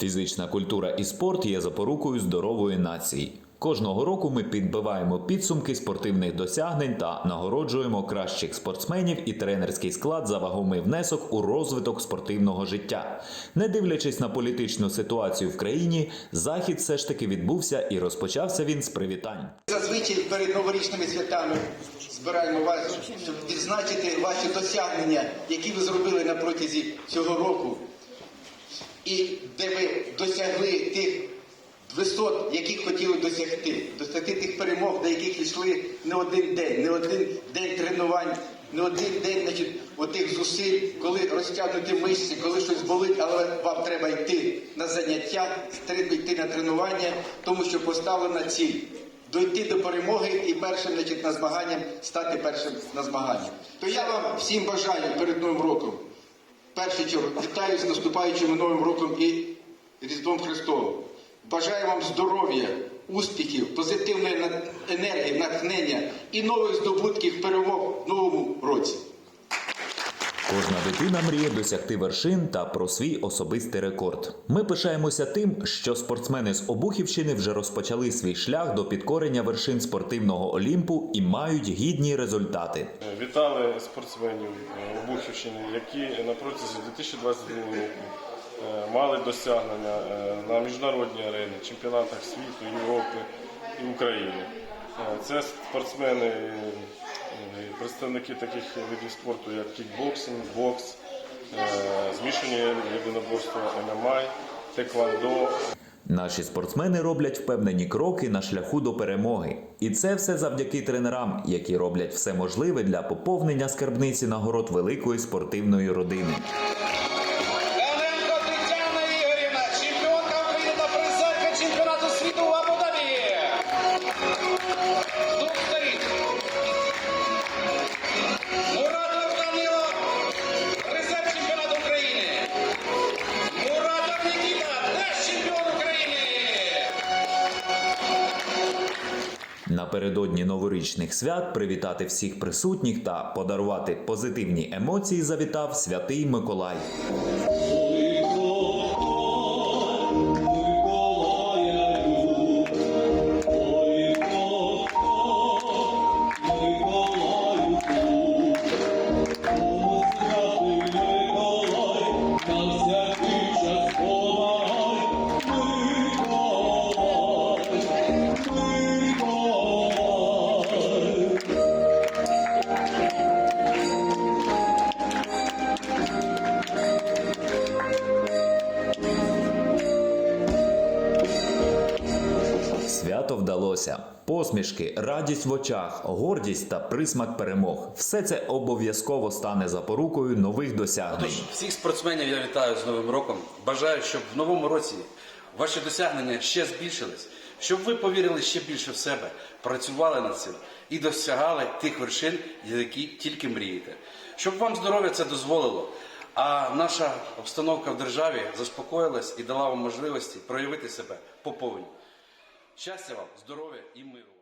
Фізична культура і спорт є запорукою здорової нації. Кожного року ми підбиваємо підсумки спортивних досягнень та нагороджуємо кращих спортсменів і тренерський склад за вагомий внесок у розвиток спортивного життя. Не дивлячись на політичну ситуацію в країні, захід все ж таки відбувся і розпочався він з привітань. Зазвичай перед новорічними святами збираємо вас, щоб відзначити ваші досягнення, які ви зробили на протязі цього року, і де ви досягли тих висот, яких хотіли досягти, досягти тих перемог, до яких йшли не один день, не один день тренувань, не один день значить, отих зусиль, коли розтягнуті мишці, коли щось болить, але вам треба йти на заняття, треба йти на тренування, тому що поставлена ціль. Дойти до перемоги і першим значить, на змаганням стати першим на змаганнях. То я вам всім бажаю перед Новим роком. Першу чергу вітаю з наступаючим новим роком і Різдвом Христовим. Бажаю вам здоров'я, успіхів, позитивної енергії, натхнення і нових здобутків перемог в новому році. Кожна дитина мріє досягти вершин та про свій особистий рекорд. Ми пишаємося тим, що спортсмени з Обухівщини вже розпочали свій шлях до підкорення вершин спортивного Олімпу і мають гідні результати. Вітали спортсменів е, Обухівщини, які на протязі 2022 року е, мали досягнення е, на міжнародній арені, чемпіонатах світу, Європи і України. Це спортсмени, представники таких видів спорту, як кікбоксинг, бокс, е, змішані єдиноборства ММА, теквандо, Наші спортсмени роблять впевнені кроки на шляху до перемоги. І це все завдяки тренерам, які роблять все можливе для поповнення скарбниці нагород великої спортивної родини. Напередодні новорічних свят привітати всіх присутніх та подарувати позитивні емоції завітав святий Миколай. Свято вдалося. Посмішки, радість в очах, гордість та присмак перемог. Все це обов'язково стане запорукою нових досягнень. Всіх спортсменів я вітаю з Новим роком. Бажаю, щоб в новому році ваші досягнення ще збільшились, щоб ви повірили ще більше в себе, працювали над цим і досягали тих вершин, які тільки мрієте. Щоб вам здоров'я це дозволило, а наша обстановка в державі заспокоїлась і дала вам можливості проявити себе по повні. Щастя вам, здоров'я і миру!